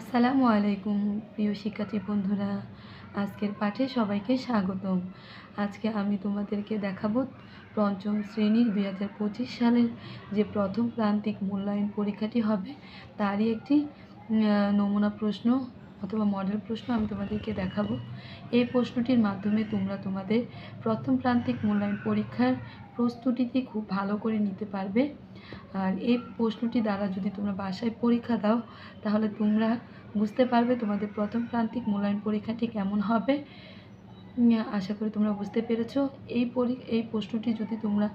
আসসালামু আলাইকুম প্রিয় শিক্ষার্থী বন্ধুরা, আজকের পাঠে সবাইকে স্বাগতম। আজকে আমি তোমাদেরকে দেখাবো পঞ্চম শ্রেণির দুই হাজার পঁচিশ সালের যে প্রথম প্রান্তিক মূল্যায়ন পরীক্ষাটি হবে, তারই একটি নমুনা প্রশ্ন অথবা মডেল প্রশ্ন আমি তোমাদেরকে দেখাবো। এই প্রশ্নটির মাধ্যমে তোমরা তোমাদের প্রথম প্রান্তিক মূল্যায়ন পরীক্ষার প্রস্তুতিটি খুব ভালো করে নিতে পারবে। আর এই প্রশ্নটি দ্বারা যদি তোমরা বাসায় পরীক্ষা দাও, তাহলে তোমরা বুঝতে পারবে তোমাদের প্রথম প্রান্তিক মূল্যায়ন পরীক্ষাটি কেমন হবে। আশা করি তোমরা বুঝতে পেরেছ। এই পরি, এই প্রশ্নটি যদি তোমরা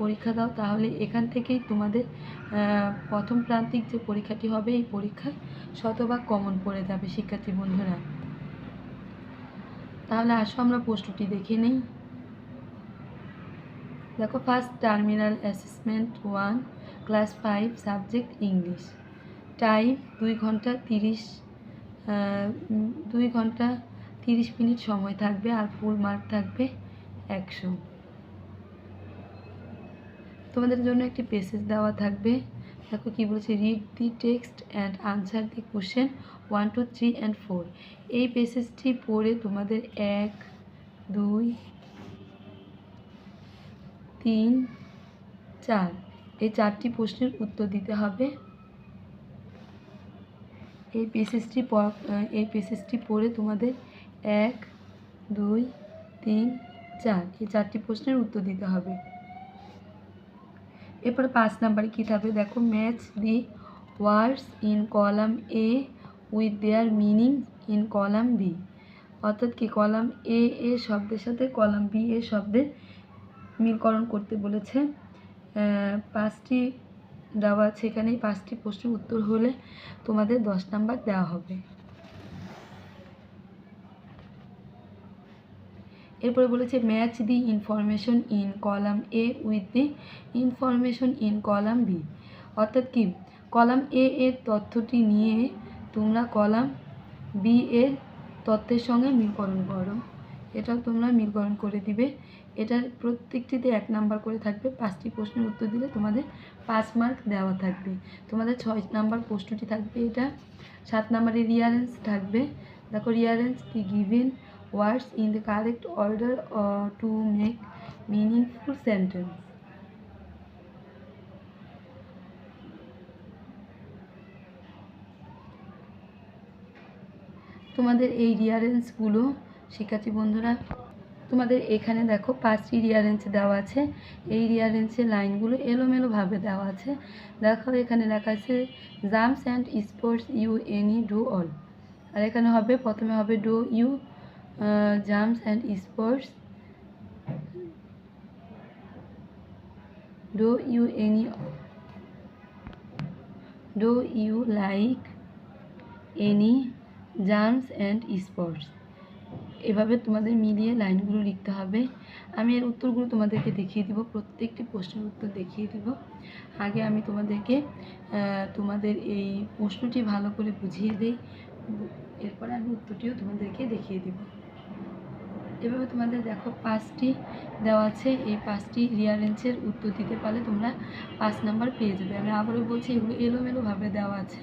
পরীক্ষা দাও, তাহলে এখান থেকেই তোমাদের প্রথম প্রান্তিক যে পরীক্ষাটি হবে, এই পরীক্ষায় শতভাগ কমন পড়ে যাবে, শিক্ষার্থী বন্ধুরা। তাহলে আসো আমরা প্রশ্নটি দেখে নেই। দেখো first terminal assessment one class five subject English time দুই ঘণ্টা তিরিশ দুই ঘণ্টা তিরিশ মিনিট সময় থাকবে আর ফুল মার্ক থাকবে একশো। তোমাদের জন্য একটি পেসেজ দেওয়া থাকবে। দেখো কি বলছে read the text and answer the question one two three and four এই পেসেজটি পড়ে তোমাদের এক, দুই তিন, চার। এই চারটি প্রশ্নের উত্তর দিতে হবে। এই পেসেজটি এই পেসেজটি পড়ে তোমাদের এক, দুই, তিন, চার। এই চারটি প্রশ্নের উত্তর দিতে হবে। এরপরে পাঁচ নাম্বারে কী থাকবে? দেখো match the words in column A with their meaning in column B অর্থাৎ কি? কলাম এ এ শব্দের সাথে কলাম বি এ শব্দের মিলকরণ করতে বলেছে। পাঁচটি দেওয়া আছে এখানে পাঁচটি প্রশ্নের উত্তর হলে তোমাদের দশ নাম্বার দেওয়া হবে। এরপরে বলেছে match the information in column A with the information in column B অর্থাৎ কি? কলাম এ এর তথ্যটি নিয়ে তোমরা কলাম বি এর তথ্যের সঙ্গে মিলকরণ করো। এটাও তোমরা মিলকরণ করে দিবে। এটার প্রত্যেকটিতে এক নাম্বার করে থাকবে। পাঁচটি প্রশ্নের উত্তর দিলে তোমাদের পাঁচ মার্ক দেওয়া থাকবে। তোমাদের ছয় নাম্বার প্রশ্নটি থাকবে এটা। সাত নাম্বারে রিয়ারেন্স থাকবে। দেখো rearrange the given words in the correct order to make meaningful sentence তোমাদের এই রিয়ারেন্সগুলো শিক্ষার্থী বন্ধুরা তোমাদের এখানে দেখো পাঁচটি রিয়ারেন্স দেওয়া আছে। এই রিয়ারেন্সের লাইনগুলো এলোমেলোভাবে দেওয়া আছে। দেখো এখানে লেখা আছে jumps and sports you any do all আর এখানে হবে, প্রথমে হবে do you jumps and sports do you any do you like any jumps and sports এভাবে তোমাদের মিলিয়ে লাইনগুলো লিখতে হবে। আমি এর উত্তরগুলো তোমাদেরকে দেখিয়ে দিব, প্রত্যেকটি প্রশ্নের উত্তর দেখিয়ে দিব। আগে আমি তোমাদেরকে তোমাদের এই প্রশ্নটি ভালো করে বুঝিয়ে দিই। এরপরে আমি উত্তরটিও তোমাদেরকে দেখিয়ে দিব। এভাবে তোমাদের দেখো পাঁচটি দেওয়া আছে, এই পাঁচটি রিয়ারেন্সের উত্তর দিতে পারলে তোমরা পাঁচ নাম্বার পেয়ে যাবে। আমি আবারও বলছি, এগুলো এলোমেলোভাবে দেওয়া আছে।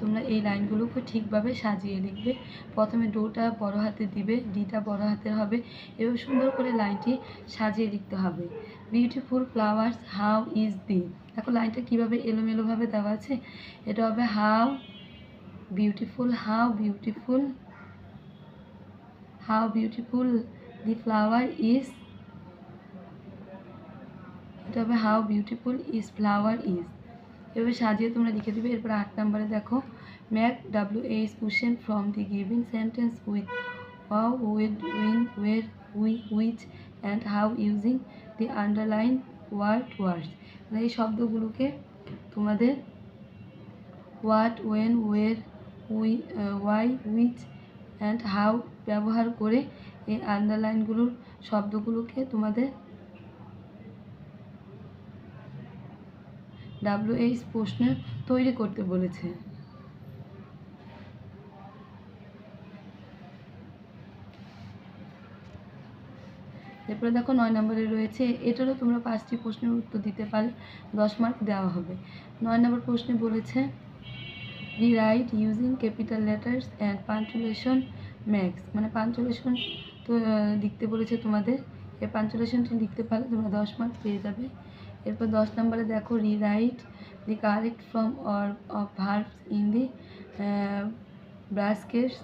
তোমরা এই লাইনগুলোকে ঠিকভাবে সাজিয়ে লিখবে। প্রথমে ডোটা বড় হাতে দিবে, ডিটা বড় হাতের হবে এবং সুন্দর করে লাইনটি সাজিয়ে লিখতে হবে। Beautiful flowers how is the দেখো, লাইনটা কীভাবে এলোমেলোভাবে দেওয়া আছে? এটা হবে how beautiful how beautiful how beautiful the flower is এটা হবে how beautiful is flower is এভাবে সাজিয়ে তোমরা লিখে দিবে। এরপর আট নম্বরে দেখো make W H question from the giving sentence with how with when where we which and how using the underline word words এই শব্দগুলোকে তোমাদের what when where we why which and how ব্যবহার করে এই আন্ডারলাইনগুলোর শব্দগুলোকে তোমাদের ডাব্লিউএইচ প্রশ্ন তৈরি করতে বলেছে। এরপরে দেখো নয় নম্বরে রয়েছে, এটারও তোমরা পাঁচটি প্রশ্নের উত্তর দিতে পারলে দশ মার্ক দেওয়া হবে। নয় নম্বর প্রশ্নে বলেছে rewrite using capital letters and punctuation marks মানে পাঞ্চুলেশন তো লিখতে বলেছে তোমাদের। এই পাঞ্চুলেশনটি লিখতে পারলে তোমরা দশ মার্ক পেয়ে যাবে। এরপর দশ নম্বরে দেখো rewrite the correct form or of verbs in the brackets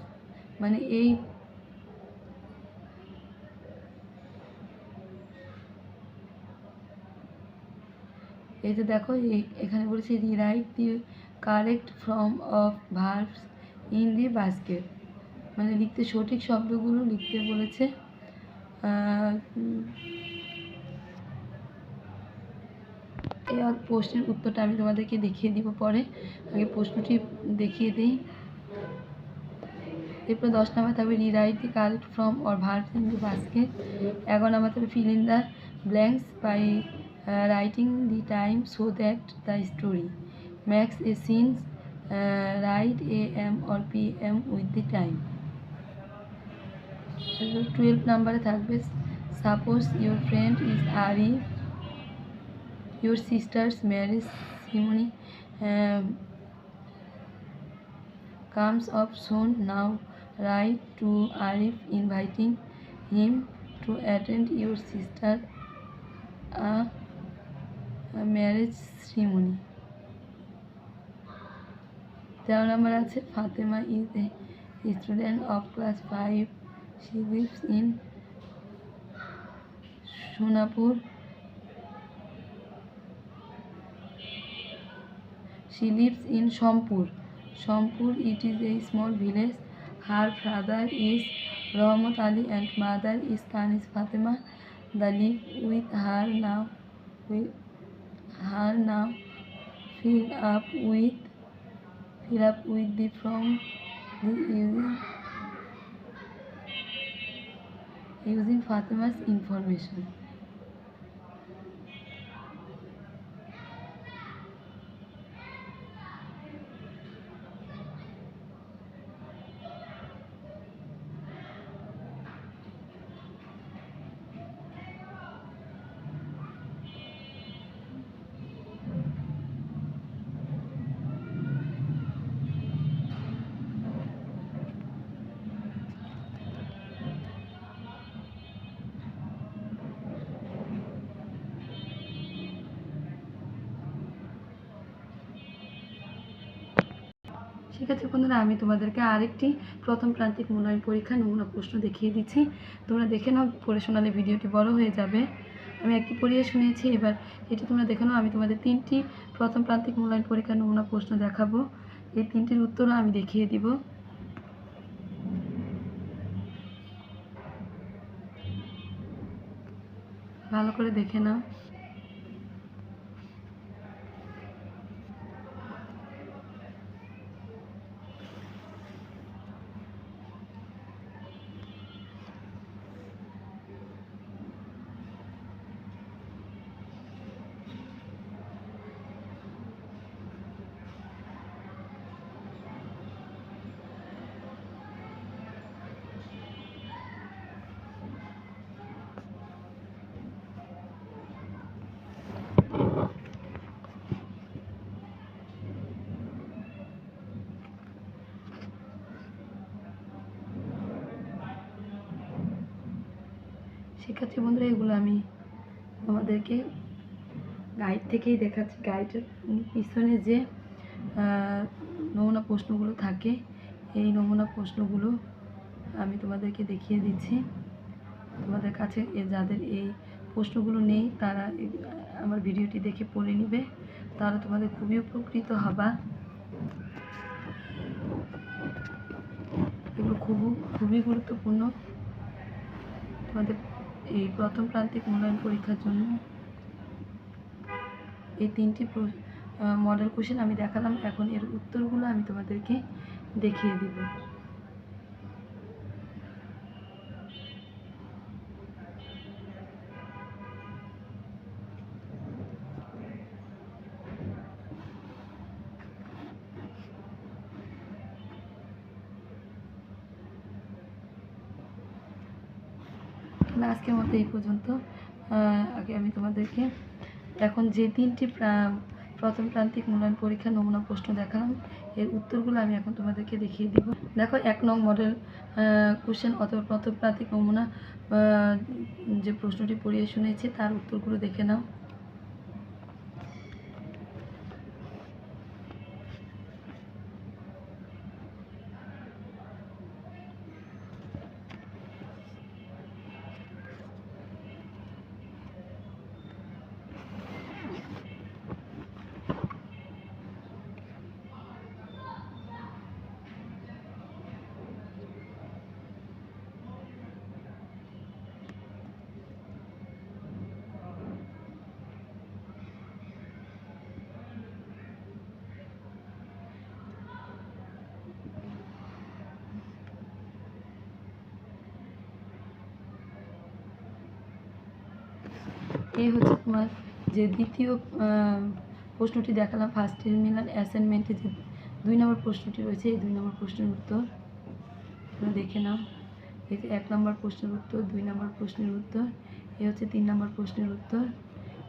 মানে এই এই যে দেখো এখানে বলেছে rewrite the correct form of verbs in the basket মানে লিখতে সঠিক শব্দগুলো লিখতে বলেছে আর প্রশ্নের উত্তরটা আমি তোমাদেরকে দেখিয়ে দিব পরে। আগে প্রশ্নটি দেখিয়ে দিই। এরপর দশ নাম্বার থাকবে rewrite the correct form or verbs in the basket এগারো নাম্বার থাকবে fill in the blanks by writing the time so that the story makes a sense write A M or P M with the time twelve নাম্বারে থাকবে suppose your friend is Arif your sister's marriage ceremony um, comes up soon now write to arif inviting him to attend your sister a, a marriage ceremony তেরো নম্বর আছে Fatema is a student of class five she lives in Sonapur She lives in Shampur. Shampur, it is a small village. Her father is Rahmat Ali and mother is Kanis Fatima. The live with her now. With her now fill up with fill up with the from the using using Fatima's information. সেক্ষেত্রে বন্ধুরা, আমি তোমাদেরকে আরেকটি প্রথম প্রান্তিক মূল্যায়ন পরীক্ষা নমুনা প্রশ্ন দেখিয়ে দিচ্ছি। তোমরা দেখে নাও, পড়ে শোনালে ভিডিওটি বড় হয়ে যাবে। আমি একটি পড়িয়ে শুনিয়েছি, এবার এটি তোমরা দেখে নাও, আমি তোমাদের তিনটি প্রথম প্রান্তিক মূল্যায়ন পরীক্ষা নমুনা প্রশ্ন দেখাবো। এই তিনটির উত্তরও আমি দেখিয়ে দিব। ভালো করে দেখে নাও। শিক্ষার্থী বন্ধুরা, এগুলো আমি তোমাদেরকে গাইড থেকেই দেখাচ্ছি। গাইডের পিছনে যে নমুনা প্রশ্নগুলো থাকে, এই নমুনা প্রশ্নগুলো আমি তোমাদেরকে দেখিয়ে দিচ্ছি। তোমাদের কাছে যাদের এই প্রশ্নগুলো নেই, তারা আমার ভিডিওটি দেখে পড়ে নিবে। তারা তোমাদের খুবই উপকৃত হবা। এগুলো খুবই খুবই গুরুত্বপূর্ণ। তোমাদের এই প্রথম প্রান্তিক মূল্যায়ন পরীক্ষার জন্য এই তিনটি মডেল কোশ্চেন আমি দেখালাম। এখন এর উত্তরগুলো আমি তোমাদেরকে দেখিয়ে দিব। তাহলে আজকের মতো এই পর্যন্ত। আগে আমি তোমাদেরকে এখন যে তিনটি প্রা- প্রথম প্রান্তিক মূল্যায়ন পরীক্ষা, নমুনা প্রশ্ন দেখালাম। এর উত্তরগুলো আমি এখন তোমাদেরকে দেখিয়ে দিব। দেখো, এক নং মডেল কোশ্চেন অথবা প্রথম প্রান্তিক নমুনা যে প্রশ্নটি পড়িয়ে শুনেছি, তার উত্তরগুলো দেখে নাও। এই হচ্ছে তোমার যে দ্বিতীয় প্রশ্নটি দেখালাম ফার্স্ট টার্মিনাল অ্যাসাইনমেন্টে যে দুই নম্বর প্রশ্নটি রয়েছে, এই দুই নম্বর প্রশ্নের উত্তর দেখে নাও। এই যে এক নম্বর প্রশ্নের উত্তর, দুই নম্বর প্রশ্নের উত্তর, এ হচ্ছে তিন নম্বর প্রশ্নের উত্তর,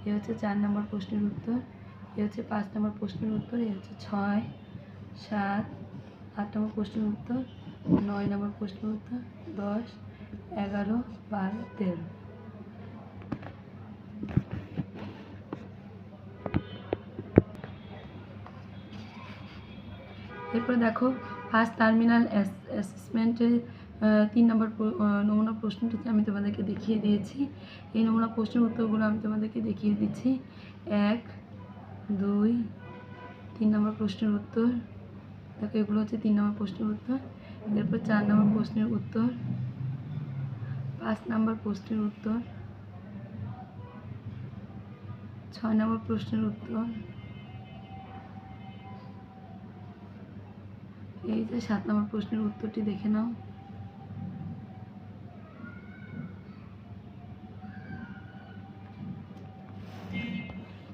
এ হচ্ছে চার নম্বর প্রশ্নের উত্তর, এ হচ্ছে পাঁচ নম্বর প্রশ্নের উত্তর, এ হচ্ছে ছয়, সাত, আট নম্বর প্রশ্নের উত্তর, নয় নম্বর প্রশ্নের উত্তর, দশ, এগারো, বারো, তেরো। এরপরে দেখো ফার্স্ট টার্মিনাল অ্যাসেসমেন্টের তিন নম্বর নমুনা প্রশ্নটিতে আমি তোমাদেরকে দেখিয়ে দিয়েছি। এই নমুনা প্রশ্নের উত্তরগুলো আমি তোমাদেরকে দেখিয়ে দিচ্ছি। এক, দুই, তিন নম্বর প্রশ্নের উত্তর। দেখো, এগুলো হচ্ছে তিন নম্বর প্রশ্নের উত্তর। এরপর চার নম্বর প্রশ্নের উত্তর। পাঁচ নম্বর প্রশ্নের উত্তর। ছয় নম্বর প্রশ্নের উত্তর। এই যে সাত নম্বর প্রশ্নের উত্তরটি দেখে নাও।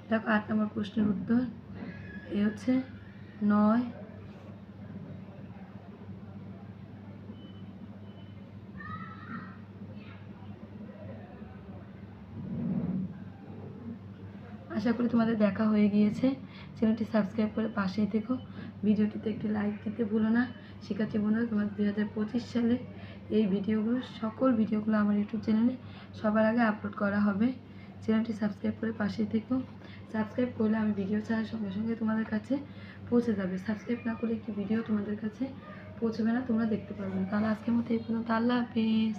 দেখো আট নম্বর প্রশ্নের উত্তর। এ হচ্ছে নয়। আশা করি তোমাদের দেখা হয়ে গিয়েছে। চ্যানেলটি সাবস্ক্রাইব করে পাশেই থেকো। ভিডিওটিতে একটি লাইক দিতে ভুলো না। শিক্ষার্থী বন্ধুরা তোমার দুই হাজার পঁচিশ সালে এই ভিডিওগুলো, সকল ভিডিওগুলো আমার ইউটিউব চ্যানেলে সবার আগে আপলোড করা হবে। চ্যানেলটি সাবস্ক্রাইব করে পাশেই থেকো। সাবস্ক্রাইব করলে আমি ভিডিও ছাড়ার সঙ্গে সঙ্গে তোমাদের কাছে পৌঁছে যাবে। সাবস্ক্রাইব না করলে একটি ভিডিও তোমাদের কাছে পৌঁছবে না, তোমরা দেখতে পারবে না। তাহলে আজকের মতো এই পর্যন্ত। আল্লাহ হাফিজ।